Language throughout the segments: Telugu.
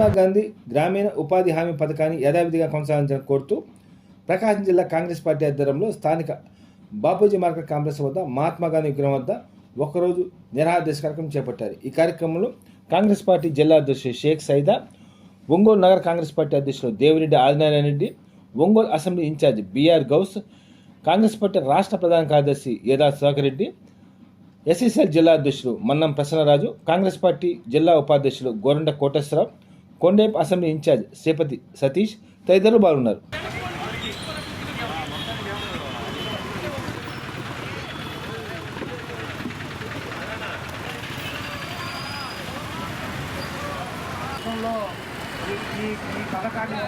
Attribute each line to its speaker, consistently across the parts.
Speaker 1: మహాత్మా గాంధీ గ్రామీణ ఉపాధి హామీ పథకాన్ని యథావిధిగా కొనసాగించాలని కోరుతూ ప్రకాశం జిల్లా కాంగ్రెస్ పార్టీ ఆధ్వర్యంలో స్థానిక బాపూజీ మార్కెట్ కాంప్లెక్స్ వద్ద మహాత్మా గాంధీ విగ్రహం వద్ద ఒకరోజు నిరాహారదేశ కార్యక్రమం చేపట్టారు. ఈ కార్యక్రమంలో కాంగ్రెస్ పార్టీ జిల్లా అధ్యక్షుడు షేక్ సైదా ఒంగోలు నగర కాంగ్రెస్ పార్టీ అధ్యక్షులు Devireddy Adinarayana Reddy Ongole assembly in charge BR Ghouse Congress party రాష్ట్ర ప్రధాన కార్యదర్శి యదా సుధాకర్ రెడ్డి ఎస్ఎస్ఎల్ జిల్లా అధ్యక్షులు మన్నం ప్రసన్నరాజు కాంగ్రెస్ పార్టీ జిల్లా ఉపాధ్యక్షులు Goranda Koteswararao Kondepi assembly in charge Sripathi Satish తదితరులు పాల్గొన్నారు
Speaker 2: రాష్ట్రంలో ఈ ఈ ఈ పథకాన్ని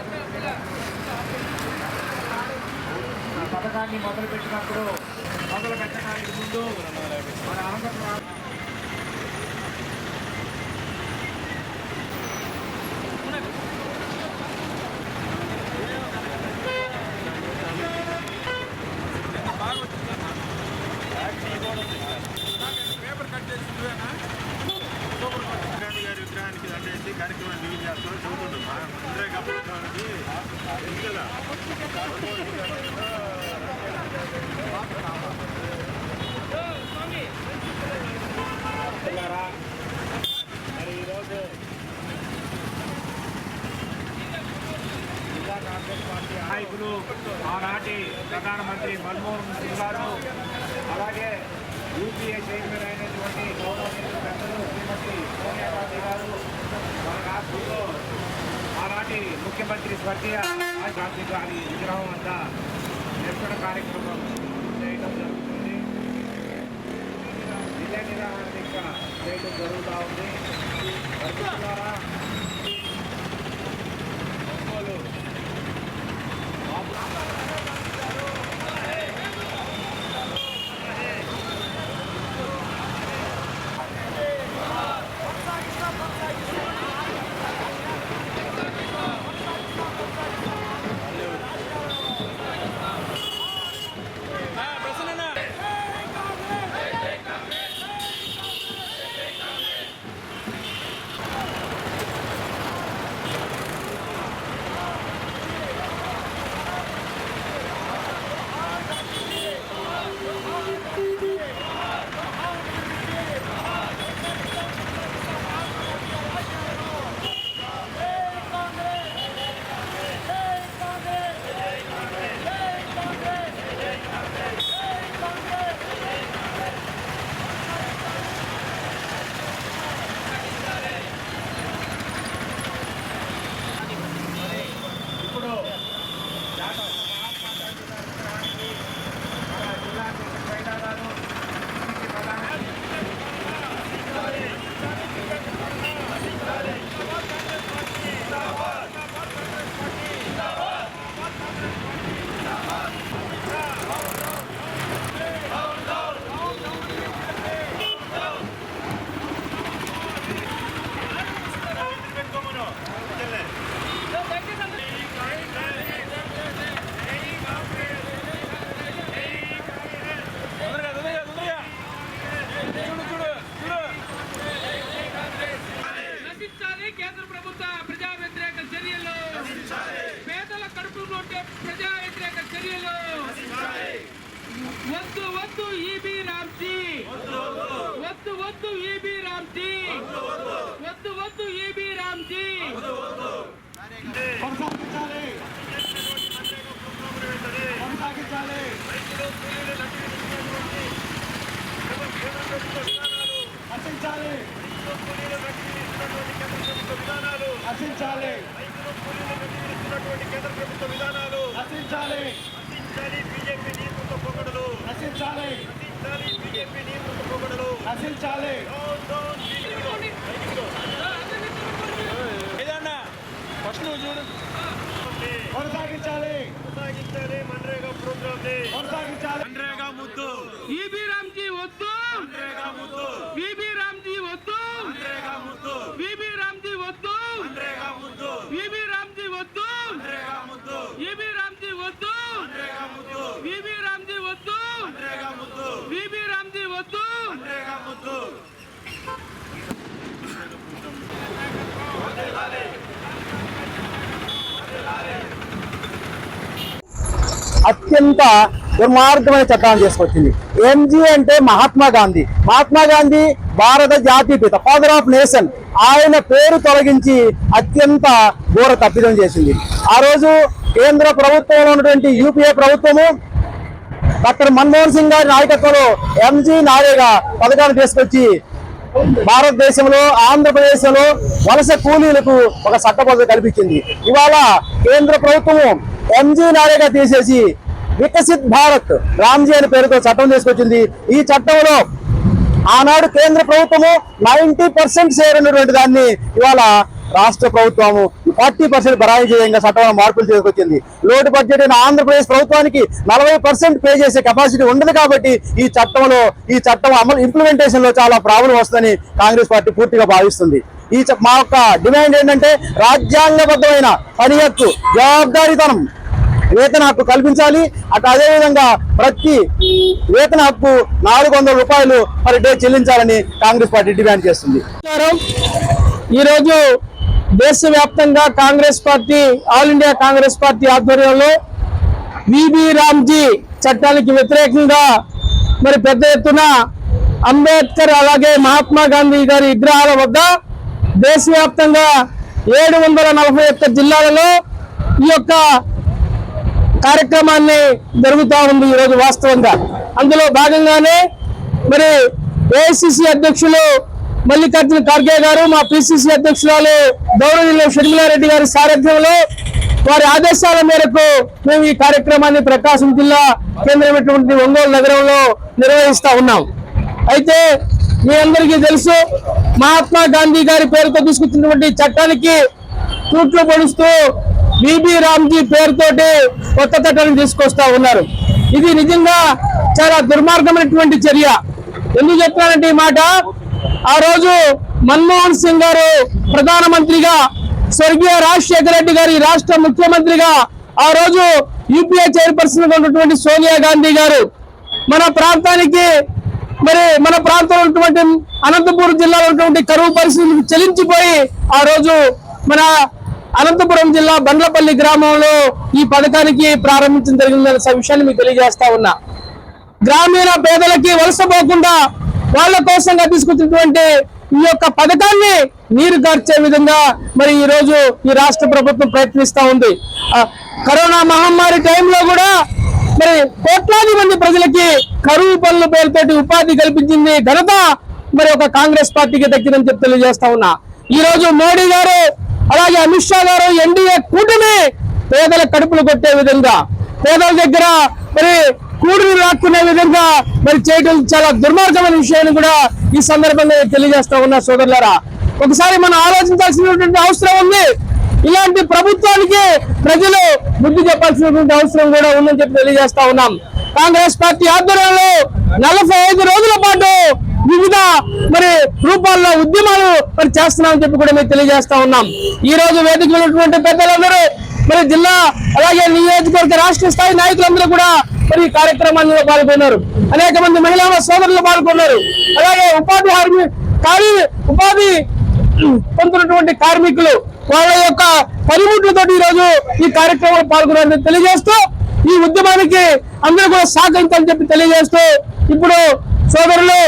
Speaker 2: ఈ పథకాన్ని మొదలు పెట్టినప్పుడు మొదలు పెట్టడానికి ముందు మన ఆంధ్రప్రదేశ్
Speaker 3: గాంధీ గారి విగ్రహానికి దండేసి కార్యక్రమం రిలీజ్ చేస్తాం చదువుతుంటాం ఇందిరా ప్రభుత్వానికి ఎన్నికల
Speaker 2: జిల్లారా మరి ఈరోజు జిల్లా కాంగ్రెస్ పార్టీ నాయకులు ఆనాటి ప్రధానమంత్రి మన్మోహన్ సింగ్ గారు అలాగే యూపీఏ చైర్మన్ అయినటువంటి గౌరవనీయులు పెద్దలు శ్రీమతి సోనియా గాంధీ గారు మన రాష్ట్రంలో ఆనాటి ముఖ్యమంత్రి స్వర్గీయ గాంధీ గారి విగ్రహం వద్ద నిరసన కార్యక్రమం చేయడం జరుగుతుంది. జిల్లా నిర్వహణ ఇంకా చేయడం జరుగుతూ ఉంది. ద్వారా హర్షించాలి
Speaker 3: విధానాలు
Speaker 2: హర్షించాలి
Speaker 3: కేంద్ర ప్రభుత్వ విధానాలు
Speaker 2: హర్షించాలి
Speaker 3: రచించాలి బీజేపీ నియంత్రిత పొగడలు
Speaker 2: హర్షించాలి
Speaker 3: రచించాలి బీజేపీ నియంత్రిత పొగడలు
Speaker 2: హర్షించాలి
Speaker 3: డౌన్ డౌన్
Speaker 2: కొనసాగించాలి.
Speaker 3: కొనసాగించాలి. మన ప్రోగ్రామ్ని
Speaker 2: కొనసాగించాలి
Speaker 3: మన్రేగా ముద్దు
Speaker 4: ఈబీ రామ్జీ వద్దు.
Speaker 3: మన్రేగా ముద్దు.
Speaker 4: ఈబీ రామ్జీ వద్దు.
Speaker 3: మన్రేగా ముద్దు.
Speaker 4: ఈబీ రామ్జీ వద్దు.
Speaker 3: మన్రేగా ముద్దు.
Speaker 4: ఈబీ రామ్జీ వద్దు.
Speaker 3: మన్రేగా ముద్దు.
Speaker 4: ఈబీ రామ్జీ వద్దు.
Speaker 3: మన్రేగా ముద్దు.
Speaker 4: ఈబీ రామ్జీ వద్దు.
Speaker 3: మన్రేగా ముద్దు.
Speaker 4: ఈబీ రామ్జీ వద్దు.
Speaker 3: మన్రేగా ముద్దు.
Speaker 5: అత్యంత దుర్మార్గమైన చట్టాన్ని తీసుకొచ్చింది. ఎంజీ అంటే మహాత్మా గాంధీ. మహాత్మా గాంధీ భారత జాతీయపిత ఫాదర్ ఆఫ్ నేషన్ ఆయన పేరు తొలగించి అత్యంత ఘోర తప్పిదం చేసింది. ఆ రోజు కేంద్ర ప్రభుత్వంలో ఉన్నటువంటి యూపీఏ ప్రభుత్వము డాక్టర్ మన్మోహన్ సింగ్ గారి నాయకత్వంలో ఎంజీ నారేగా పథకాన్ని తీసుకొచ్చి భారతదేశంలో ఆంధ్రప్రదేశ్లో వలస కూలీలకు ఒక చట్టబద్ధ కల్పించింది. ఇవాళ కేంద్ర ప్రభుత్వము ఎంజీ నారేగా తీసేసి వికసిత్ భారత్. రామ్జీ అనే పేరుతో చట్టం తీసుకొచ్చింది. ఈ చట్టంలో ఆనాడు కేంద్ర ప్రభుత్వము నైన్టీ పర్సెంట్ షేర్ ఉన్నటువంటి దాన్ని ఇవాళ రాష్ట్ర ప్రభుత్వము ఫార్టీ పర్సెంట్ బరాయి చేయంగా చట్టంలో మార్పులు తీసుకొచ్చింది. లోటు బడ్జెట్ అయిన ఆంధ్రప్రదేశ్ ప్రభుత్వానికి నలభై పర్సెంట్ పే చేసే కెపాసిటీ ఉండదు కాబట్టి ఈ చట్టంలో ఈ చట్టం అమలు ఇంప్లిమెంటేషన్లో చాలా ప్రాబ్లం వస్తుందని కాంగ్రెస్ పార్టీ పూర్తిగా భావిస్తుంది. ఈ మా యొక్క డిమాండ్ ఏంటంటే రాజ్యాంగబద్ధమైన పని హక్కు జవాబారితనం వేతన హక్కు కల్పించాలి. అటు అదేవిధంగా ప్రతి వేతన హక్కు నాలుగు వందల రూపాయలు పర్ డే చెల్లించాలని కాంగ్రెస్ పార్టీ డిమాండ్ చేస్తుంది.
Speaker 6: ఈరోజు దేశవ్యాప్తంగా Congress party all India Congress party ఆధ్వర్యంలో విబి రామ్జీ చట్టానికి వ్యతిరేకంగా మరి పెద్ద ఎత్తున అంబేద్కర్ అలాగే మహాత్మా గాంధీ గారి విగ్రహాల వద్ద దేశవ్యాప్తంగా ఏడు వందల నలభై ఒక్క జిల్లాలలో ఈ యొక్క కార్యక్రమాన్ని జరుగుతూ ఉంది ఈరోజు వాస్తవంగా. అందులో భాగంగానే మరి ఏఐసిసి అధ్యక్షులు మల్లికార్జున ఖార్గే గారు మా పిసిసి అధ్యక్షురాలు గౌరవనీయులు షర్మిలారెడ్డి గారి సారథ్యంలో వారి ఆదేశాల మేరకు మేము ఈ కార్యక్రమాన్ని ప్రకాశం జిల్లా కేంద్రమైనటువంటి ఒంగోలు నగరంలో నిర్వహిస్తా ఉన్నాం. అయితే మీ అందరికీ తెలుసు మహాత్మా గాంధీ గారి పేరుతో తీసుకొచ్చినటువంటి చట్టానికి తూట్లు పొడుస్తూ బీబీ రామ్జీ పేరుతోటి కొత్త చట్టాన్ని తీసుకొస్తా ఉన్నారు. ఇది నిజంగా చాలా దుర్మార్గమైనటువంటి చర్య. ఎందుకు చెప్తానంటే ఈ మాట? ఆ రోజు మన్మోహన్ సింగ్ గారు ప్రధానమంత్రిగా స్వర్గీయ రాజశేఖర రెడ్డి గారి రాష్ట్ర ముఖ్యమంత్రిగా ఆ రోజు యూపీఏ చైర్పర్సన్గా ఉన్నటువంటి సోనియా గాంధీ గారు మన ప్రాంతానికి మరి మన ప్రాంతంలో ఉన్నటువంటి అనంతపురం జిల్లాలో ఉన్నటువంటి కరువు పరిస్థితులకు చెలించిపోయి ఆ రోజు మన అనంతపురం జిల్లా బండ్లపల్లి గ్రామంలో ఈ పథకానికి ప్రారంభించడం జరిగిందనే విషయాన్ని మీకు తెలియజేస్తా ఉన్నా. గ్రామీణ పేదలకి వలసపోకుండా వాళ్ళ కోసంగా తీసుకొచ్చినటువంటి ఈ యొక్క పథకాన్ని నీరు కార్చే విధంగా మరి ఈ రోజు ఈ రాష్ట్ర ప్రభుత్వం ప్రయత్నిస్తా ఉంది. కరోనా మహమ్మారి టైంలో కూడా మరి కోట్లాది మంది ప్రజలకి కరువు పనుల పేరుతోటి ఉపాధి కల్పించింది ఘనత మరి ఒక కాంగ్రెస్ పార్టీకి దక్కిందని చెప్పి తెలియజేస్తా ఉన్నా. ఈ రోజు మోడీ గారు అలాగే అమిత్ షా గారు ఎన్డీఏ కూటమి పేదల కడుపులు కొట్టే విధంగా పేదల దగ్గర మరి కూడుని రాక్కునే విధంగా మరి చేయడం చాలా దుర్మార్గమైన విషయాన్ని కూడా ఈ సందర్భంగా తెలియజేస్తా ఉన్నా సోదరులారా. ఒకసారి మనం ఆలోచించాల్సినటువంటి అవసరం ఉంది. ఇలాంటి ప్రభుత్వానికి ప్రజలు బుద్ధి చెప్పాల్సినటువంటి అవసరం కూడా ఉందని చెప్పి తెలియజేస్తా ఉన్నాం. కాంగ్రెస్ పార్టీ ఆధ్వర్యంలో నలభై ఐదు రోజుల పాటు వివిధ మరి రూపాల్లో ఉద్యమాలు మరి చేస్తున్నామని చెప్పి కూడా మేము తెలియజేస్తా ఉన్నాం. ఈ రోజు వేదిక ఉన్నటువంటి పెద్దలందరూ మరి జిల్లా అలాగే నియోజకవర్గ రాష్ట్ర స్థాయి నాయకులందరూ కూడా మరి కార్యక్రమాల్లో పాల్గొన్నారు. అనేక మంది మహిళా సోదరులు పాల్గొన్నారు. అలాగే ఉపాధి హామీ కార్మి ఉపాధి పొందుతున్నటువంటి కార్మికులు వాళ్ళ యొక్క పనిముట్లతో ఈ రోజు ఈ కార్యక్రమంలో పాల్గొన్నారని తెలియజేస్తూ ఈ ఉద్యమానికి అందరూ కూడా సహకరించాలని చెప్పి తెలియజేస్తూ ఇప్పుడు సోదరులు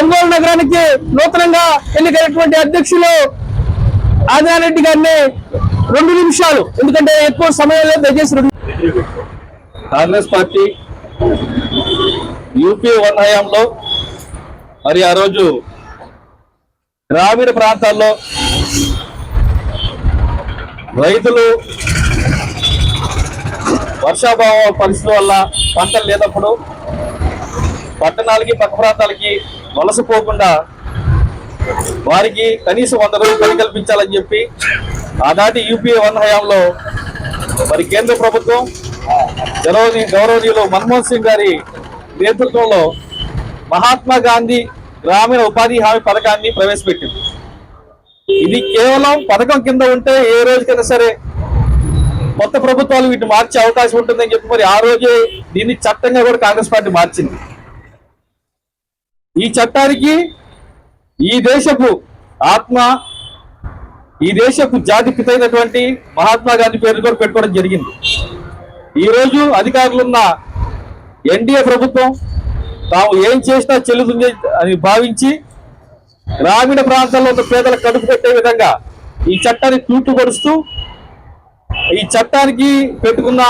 Speaker 6: ఒంగోలు నగరానికి నూతనంగా ఎన్నికైనటువంటి అధ్యక్షులు ఆదినారెడ్డి గారిని రెండు నిమిషాలు ఎందుకంటే ఎక్కువ సమయం లేదు దయచేసి
Speaker 7: కాంగ్రెస్ పార్టీ యూపీ వన్ హయాంలో మరి ఆ రోజు గ్రామీణ ప్రాంతాల్లో రైతులు వర్షాభావ పరిస్థితుల వల్ల పంటలు లేనప్పుడు పట్టణాలకి పక్క ప్రాంతాలకి వలసపోకుండా వారికి కనీసం వంద రోజులు పని కల్పించాలని చెప్పి ఆనాటి యూపీఏ వన్ హయాంలో మరి కేంద్ర ప్రభుత్వం గౌరవనీయ గౌరవనీయులు మన్మోహన్ సింగ్ గారి నేతృత్వంలో మహాత్మా గాంధీ గ్రామీణ ఉపాధి హామీ పథకాన్ని ప్రవేశపెట్టింది. ఇది కేవలం పథకం కింద ఉంటే ఏ రోజుకైనా సరే కొత్త ప్రభుత్వాలు వీటిని మార్చే అవకాశం ఉంటుందని చెప్పి మరి ఆ రోజే దీన్ని చట్టంగా కూడా కాంగ్రెస్ పార్టీ మార్చింది. ఈ చట్టానికి ఈ దేశపు ఆత్మ ఈ దేశపు జాతి పితైనటువంటి మహాత్మా గాంధీ పేరు కూడా పెట్టుకోవడం జరిగింది. ఈరోజు అధికారులున్న ఎన్డీఏ ప్రభుత్వం తాము ఏం చేసినా చెల్లుతుంది అని భావించి గ్రామీణ ప్రాంతాల్లో ఉన్న పేదలకు కడుపు పెట్టే విధంగా ఈ చట్టాన్ని తూటుపరుస్తూ ఈ చట్టానికి పెట్టుకున్న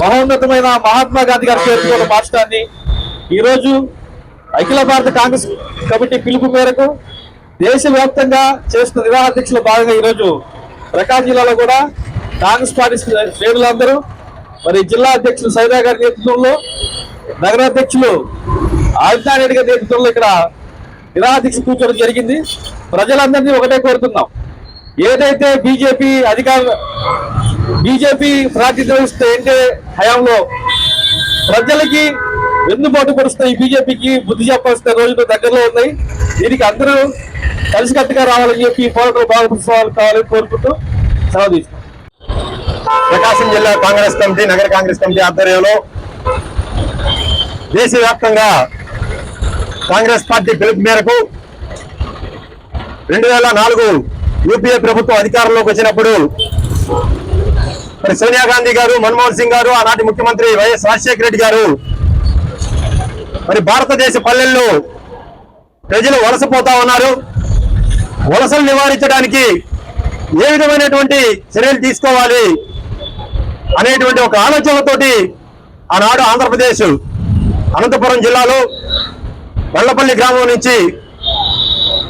Speaker 7: మహోన్నతమైన మహాత్మా గాంధీ గారి పేరు మార్చడాన్ని ఈరోజు అఖిల భారత కాంగ్రెస్ కమిటీ పిలుపు మేరకు దేశవ్యాప్తంగా చేస్తున్న నిరాహాధ్యక్షుల భాగంగా ఈరోజు ప్రకాశం జిల్లాలో కూడా కాంగ్రెస్ పార్టీ శ్రేణులందరూ మరి జిల్లా అధ్యక్షులు సైదా గారి నేతృత్వంలో నగరాధ్యక్షులు ఆదిత్యారెడ్డి గారి నేతృత్వంలో ఇక్కడ నిరాదీక్ష కూర్చోవడం జరిగింది. ప్రజలందరినీ ఒకటే కోరుతున్నాం. ఏదైతే బీజేపీ అధికార బీజేపీ ప్రాతినిధ్యం ఏంటే హయాంలో ప్రజలకి వెన్నుబాటు పరుస్తాయి బీజేపీకి బుద్ధి చెప్పాల్సిన రోజులు దగ్గరలో ఉన్నాయి. దీనికి అందరూ కలిసికట్టుగా రావాలని చెప్పి పోరాటం భాగస్వాములు కావాలని కోరుకుంటూ సెలవు తీసుకున్నాం
Speaker 8: ప్రకాశం జిల్లా కాంగ్రెస్ కమిటీ నగర కాంగ్రెస్ కమిటీ ఆధ్వర్యంలో దేశవ్యాప్తంగా కాంగ్రెస్ పార్టీ పిలుపు మేరకు రెండు వేల నాలుగు యూపీఏ ప్రభుత్వం అధికారంలోకి వచ్చినప్పుడు మరి సోనియా గాంధీ గారు మన్మోహన్ సింగ్ గారు ఆనాటి ముఖ్యమంత్రి వైఎస్ రాజశేఖర రెడ్డి గారు మరి భారతదేశ పల్లెల్లో ప్రజలు వలసపోతా ఉన్నారు. వలసలు నివారించడానికి ఏ విధమైనటువంటి చర్యలు తీసుకోవాలి అనేటువంటి ఒక ఆలోచనతోటి ఆనాడు ఆంధ్రప్రదేశ్ అనంతపురం జిల్లాలో వల్లపల్లి గ్రామం నుంచి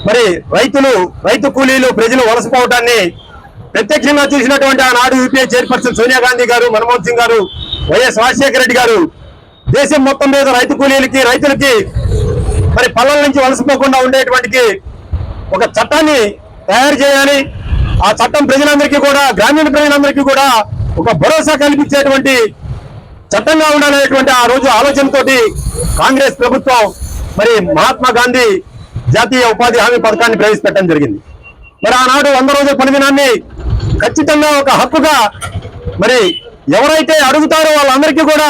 Speaker 8: మరి రైతులు రైతు కూలీలు ప్రజలు వలసపోవటాన్ని ప్రత్యక్షంగా చూసినటువంటి ఆనాడు యూపీఏ చైర్పర్సన్ సోనియా గాంధీ గారు మన్మోహన్ సింగ్ గారు వైఎస్ రాజశేఖర రెడ్డి గారు దేశం మొత్తం మీద రైతు కూలీలకి రైతులకి మరి పల్లెల నుంచి వలసపోకుండా ఉండేటువంటి ఒక చట్టాన్ని తయారు చేయాలి. ఆ చట్టం ప్రజలందరికీ కూడా గ్రామీణ ప్రజలందరికీ కూడా ఒక భరోసా కల్పించేటువంటి చట్టంగా ఉండాలనేటువంటి ఆ రోజు ఆలోచనతోటి కాంగ్రెస్ ప్రభుత్వం మరి మహాత్మా గాంధీ జాతీయ ఉపాధి హామీ పథకాన్ని ప్రవేశపెట్టడం జరిగింది. మరి ఆనాడు వంద రోజుల పనిదినాన్ని ఖచ్చితంగా ఒక హక్కుగా మరి ఎవరైతే అడుగుతారో వాళ్ళందరికీ కూడా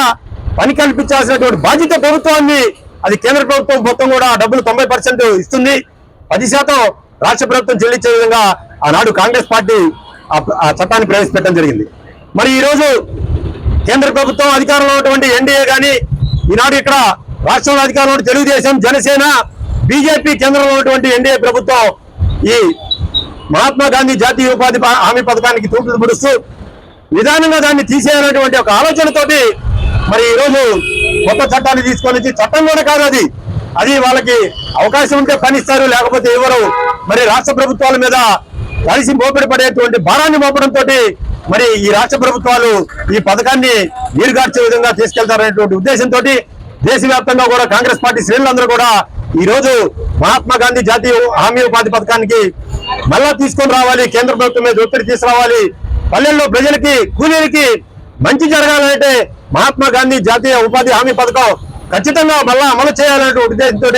Speaker 8: పని కల్పించాల్సినటువంటి బాధ్యత ప్రభుత్వాన్ని అది కేంద్ర ప్రభుత్వం మొత్తం కూడా డబ్బులు తొంభై పర్సెంట్ ఇస్తుంది. పది శాతం రాష్ట్ర ప్రభుత్వం చెల్లించే విధంగా ఆనాడు కాంగ్రెస్ పార్టీ ఆ- ఆ చట్టాన్ని ప్రవేశపెట్టడం జరిగింది. మరి ఈ రోజు కేంద్ర ప్రభుత్వం అధికారంలో ఉన్నటువంటి ఎన్డీఏ కానీ ఈనాడు ఇక్కడ రాష్ట్రంలో అధికారంలో తెలుగుదేశం జనసేన బీజేపీ కేంద్రంలో ఉన్నటువంటి ఎన్డీఏ ప్రభుత్వం ఈ మహాత్మా గాంధీ జాతీయ ఉపాధి హామీ పథకానికి తూట్లు పొడుస్తూ విధానంగా దాన్ని తీసేయాలనేటువంటి ఒక ఆలోచనతోటి మరి ఈ రోజు కొత్త చట్టాన్ని తీసుకొని వచ్చి చట్టం కూడా కాదు అది. అది వాళ్ళకి అవకాశం ఉంటే పనిస్తారు లేకపోతే ఎవరు మరి రాష్ట్ర ప్రభుత్వాల మీద కలిసి మోపిడి పడేటువంటి భారాన్ని మోపడంతో మరి ఈ రాష్ట్ర ప్రభుత్వాలు ఈ పథకాన్ని నీరుగార్చే విధంగా తీసుకెళ్తారనేటువంటి ఉద్దేశంతో దేశవ్యాప్తంగా కూడా కాంగ్రెస్ పార్టీ శ్రేణులందరూ కూడా ఈ రోజు మహాత్మా గాంధీ జాతీయ హామీ ఉపాధి పథకానికి మళ్ళా తీసుకొని రావాలి కేంద్ర ప్రభుత్వం మీద ఒత్తిడి తీసుకురావాలి. పల్లెల్లో ప్రజలకి కూలీలకి మంచి జరగాలంటే మహాత్మా గాంధీ జాతీయ ఉపాధి హామీ పథకం ఖచ్చితంగా మళ్ళా అమలు చేయాలనే ఉద్దేశంతో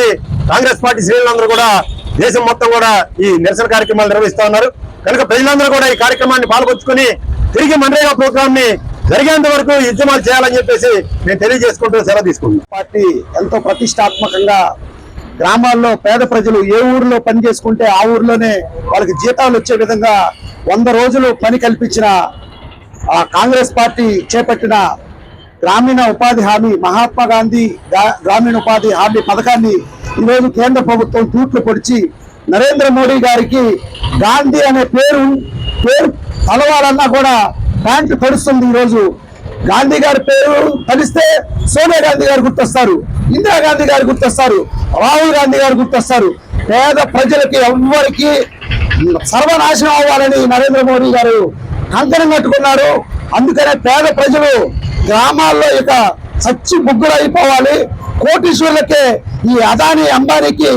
Speaker 8: కాంగ్రెస్ పార్టీ శ్రేణులందరూ కూడా దేశం మొత్తం కూడా ఈ నిరసన కార్యక్రమాలు నిర్వహిస్తా ఉన్నారు. కనుక ప్రజలందరూ కూడా ఈ కార్యక్రమాన్ని పాల్గొచ్చుకొని తిరిగి మన్రేగా ప్రోగ్రామ్ని జరిగేంత వరకు ఉద్యమాలు చేయాలని చెప్పేసి నేను తెలియజేసుకుంటూ సెలవు తీసుకుంటున్నాను. పార్టీ ఎంతో ప్రతిష్టాత్మకంగా గ్రామాల్లో పేద ప్రజలు ఏ ఊరిలో పని చేసుకుంటే ఆ ఊరిలోనే వాళ్ళకి జీతాలు వచ్చే విధంగా వంద రోజులు పని కల్పించిన ఆ కాంగ్రెస్ పార్టీ చేపట్టిన గ్రామీణ ఉపాధి హామీ మహాత్మా గాంధీ గ్రా- గ్రామీణ ఉపాధి హామీ పథకాన్ని ఈరోజు కేంద్ర ప్రభుత్వం తూట్లు పొడిచి నరేంద్ర మోడీ గారికి గాంధీ అనే పేరు పేరు తలవాలన్నా కూడా ప్యాంటు తడుస్తుంది ఈరోజు. గాంధీ గారి పేరు తలిస్తే సోనియా గాంధీ గారు గుర్తొస్తారు ఇందిరా గాంధీ గారు గుర్తొస్తారు రాహుల్ గాంధీ గారు గుర్తొస్తారు. పేద ప్రజలకి ఎవ్వరికి సర్వనాశనం అవ్వాలని నరేంద్ర మోడీ గారు కంకణం కట్టుకున్నారు. అందుకనే పేద ప్రజలు గ్రామాల్లో ఇక చచ్చి బుగ్గులు అయిపోవాలి కోటీశ్వరులకే ఈ అదాని అంబానీకి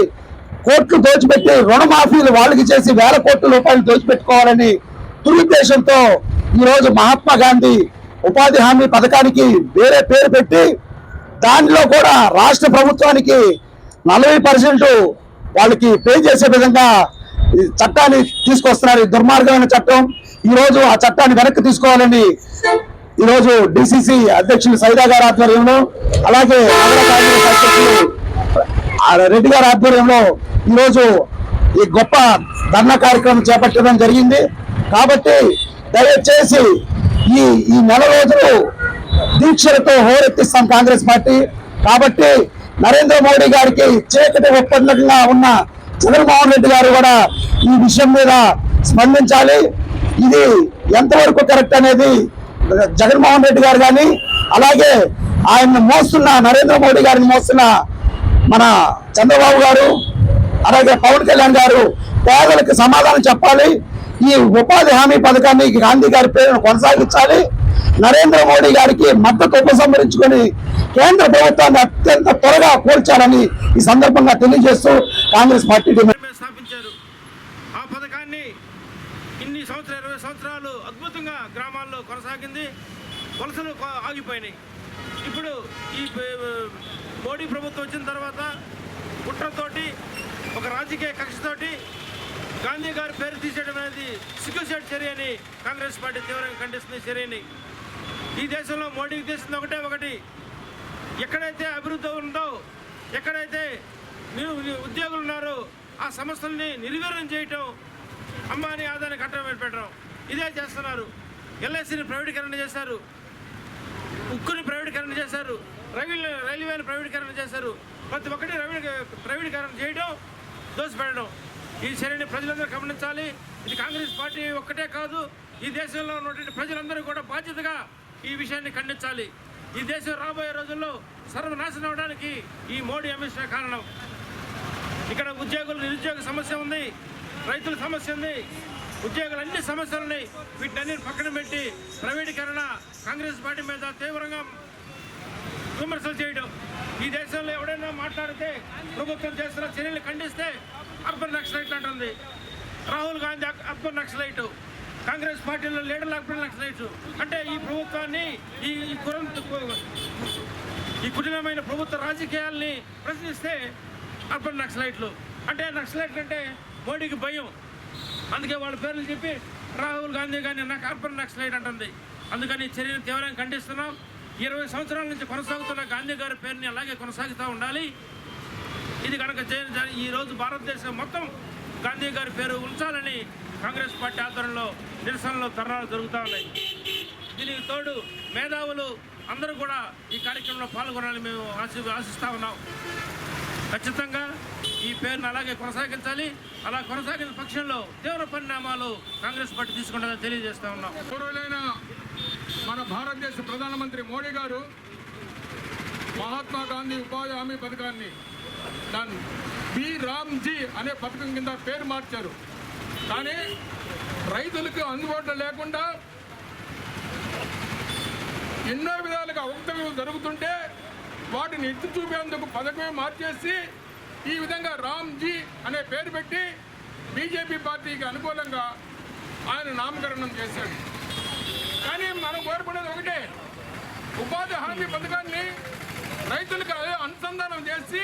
Speaker 8: కోట్లు దోచిపెట్టి రుణమాఫీలు వాళ్ళకి చేసి వేల కోట్ల రూపాయలు దోచిపెట్టుకోవాలని దురుద్దేశంతో ఈరోజు మహాత్మా గాంధీ ఉపాధి హామీ పథకానికి వేరే పేరు పెట్టి దానిలో కూడా రాష్ట్ర ప్రభుత్వానికి నలభై పర్సెంట్ వాళ్ళకి పే చేసే విధంగా ఈ చట్టాన్ని తీసుకొస్తున్నారు. ఈ దుర్మార్గమైన చట్టం. ఈ రోజు ఆ చట్టాన్ని వెనక్కి తీసుకోవాలని ఈరోజు డిసిసి అధ్యక్షులు సైదా గారి ఆధ్వర్యంలో అలాగే నగర కాంగ్రెస్ అధ్యక్షులు రెడ్డి గారి ఆధ్వర్యంలో ఈరోజు ఈ గొప్ప ధర్నా కార్యక్రమం చేపట్టడం జరిగింది. కాబట్టి దయచేసి ఈ ఈ నెల రోజులు దీక్షలతో హోరెత్తిస్తాం కాంగ్రెస్ పార్టీ. కాబట్టి నరేంద్ర మోడీ గారికి చీకటి ఒప్పందంగా ఉన్న జగన్మోహన్ రెడ్డి గారు కూడా ఈ విషయం మీద స్పందించాలి. ఇది ఎంతవరకు కరెక్ట్ అనేది జగన్మోహన్ రెడ్డి గారు కానీ అలాగే ఆయన మోస్తున్న నరేంద్ర మోడీ గారిని మోస్తున్న మన చంద్రబాబు గారు అలాగే పవన్ కళ్యాణ్ గారు పేదలకు సమాధానం చెప్పాలి. ఈ ఉపాధి హామీ పథకాన్ని గాంధీ గారి పేరును కొనసాగించాలి. నరేంద్ర మోడీ గారికి మద్దతు ఉపసంహరించుకొని కేంద్ర ప్రభుత్వాన్ని అత్యంత త్వరగా కోల్చాలని ఈ సందర్భంగా తెలియజేస్తూ కాంగ్రెస్ పార్టీ
Speaker 3: స్థాపించారు. ఆ పథకాన్ని ఇన్ని సంవత్సరాలు ఇరవై సంవత్సరాలు అద్భుతంగా గ్రామాల్లో కొనసాగింది. వలసలు ఆగిపోయినాయి. ఇప్పుడు ఈ మోడీ ప్రభుత్వం వచ్చిన తర్వాత కుట్రతోటి ఒక రాజకీయ కక్షతోటి గాంధీ గారి పేరు తీసేయడం అనేది సిగ్గుసేట్ చర్య అని కాంగ్రెస్ పార్టీ తీవ్రంగా ఖండిస్తుంది చర్యని. ఈ దేశంలో మోడీకి తీస్తుంది ఒకటే ఒకటి. ఎక్కడైతే అభివృద్ధి ఉందో ఎక్కడైతే మీరు ఉద్యోగులు ఉన్నారో ఆ సమస్యల్ని నిర్వీర్యం చేయటం అంబానీ ఆదాయాన్ని కట్టడం పెట్టడం ఇదే చేస్తున్నారు. ఎల్ఐసిని ప్రైవేటీకరణ చేశారు. ఉక్కుని ప్రైవేటీకరణ చేశారు. రైల్వే రైల్వేని ప్రైవేటీకరణ చేశారు. ప్రతి ఒక్కటి రైల్వే ప్రైవేటీకరణ చేయడం దోసిపెట్టడం ఈ చర్యని ప్రజలందరూ గమనించాలి. ఇది కాంగ్రెస్ పార్టీ ఒక్కటే కాదు ఈ దేశంలో ఉన్నటువంటి ప్రజలందరూ కూడా బాధ్యతగా ఈ విషయాన్ని ఖండించాలి. ఈ దేశం రాబోయే రోజుల్లో సర్వనాశనం అవడానికి ఈ మోడీ అమిత్ షా కారణం. ఇక్కడ ఉద్యోగులు నిరుద్యోగ సమస్య ఉంది రైతుల సమస్య ఉంది ఉద్యోగులు అన్ని సమస్యలు ఉన్నాయి. వీటన్ని పక్కన పెట్టి ప్రైవేటీకరణ కాంగ్రెస్ పార్టీ మీద తీవ్రంగా విమర్శలు చేయడం. ఈ దేశంలో ఎవడైనా మాట్లాడితే ప్రభుత్వం చేస్తున్న చర్యలు ఖండిస్తే అర్బన్ నక్సలైట్ అంటుంది. రాహుల్ గాంధీ అర్బన్ నక్సలైట్ కాంగ్రెస్ పార్టీలో లీడర్ అర్బన్ నక్సలైట్ అంటే ఈ ప్రభుత్వాన్ని ఈ ఈ ఈ కుటిలమైన ప్రభుత్వ రాజకీయాల్ని ప్రశ్నిస్తే అర్బన్ నక్సలైట్లు అంటే నక్సలైట్లు అంటే మోడీకి భయం. అందుకే వాళ్ళ పేర్లు చెప్పి రాహుల్ గాంధీ గారిని నాకు అర్బన్ నక్సలైట్ అంటుంది. అందుకని చర్యను తీవ్రంగా ఖండిస్తున్నాం. ఇరవై సంవత్సరాల నుంచి కొనసాగుతున్న గాంధీ గారి పేరుని అలాగే కొనసాగుతూ ఉండాలి. ఇది కనుక చే- ఈ రోజు భారతదేశం మొత్తం గాంధీ గారి పేరు ఉంచాలని కాంగ్రెస్ పార్టీ ఆధ్వర్యంలో నిరసనలు తరణాలు జరుగుతూ ఉన్నాయి. దీనికి తోడు మేధావులు అందరూ కూడా ఈ కార్యక్రమంలో పాల్గొనాలని మేము ఆశి ఆశిస్తూ ఉన్నాం. ఖచ్చితంగా ఈ పేరును అలాగే కొనసాగించాలి. అలా కొనసాగిన పక్షంలో తీవ్ర పరిణామాలు కాంగ్రెస్ పార్టీ తీసుకుంటుందని తెలియజేస్తా ఉన్నాం.
Speaker 9: గౌరవులైన మన భారతదేశ ప్రధానమంత్రి మోడీ గారు మహాత్మా గాంధీ ఉపాధి హామీ పథకాన్ని దాన్ని బి రామ్జీ అనే పథకం కింద పేరు మార్చారు. కానీ రైతులకు అందుబాటులో లేకుండా ఎన్నో విధాలుగా అవకతవకలు జరుగుతుంటే వాటిని ఎత్తి చూపేందుకు పథకమే మార్చేసి ఈ విధంగా రామ్జీ అనే పేరు పెట్టి బీజేపీ పార్టీకి అనుకూలంగా ఆయన నామకరణం చేశాడు. కానీ మనం కోరుకునేది ఒకటే ఉపాధి హామీ పథకాన్ని రైతులకు అనుసంధానం చేసి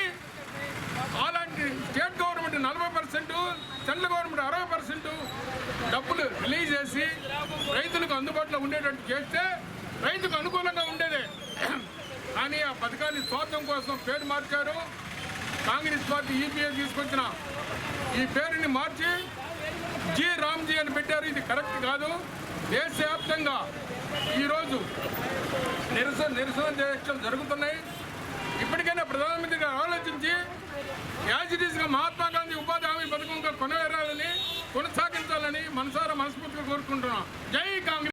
Speaker 9: అలాంటి స్టేట్ గవర్నమెంట్ నలభై పర్సెంట్ సెంట్రల్ గవర్నమెంట్ అరవై పర్సెంట్ డబ్బులు రిలీజ్ చేసి రైతులకు అందుబాటులో ఉండేటట్టు చేస్తే రైతుకు అనుకూలంగా ఉండేదే. కానీ ఆ పథకాన్ని స్వార్థం కోసం పేరు మార్చారు. కాంగ్రెస్ పార్టీ ఈపీఏ తీసుకొచ్చిన ఈ పేరుని మార్చి జి రామ్జీ అని పెట్టారు. ఇది కరెక్ట్ కాదు. దేశవ్యాప్తంగా ఈరోజు నిరసన నిరసన దీక్షలు జరుగుతున్నాయి. ఇప్పటికైనా ప్రధానమంత్రి గారు ఆలోచించి యాజ్ ఇట్ ఈస్గా మహాత్మా గాంధీ ఉపాధి హామీ పథకంగా కొనవేరాలని కొనసాగించాలని మనసారా మనస్ఫూర్తిగా కోరుకుంటున్నాం. జై కాంగ్రెస్!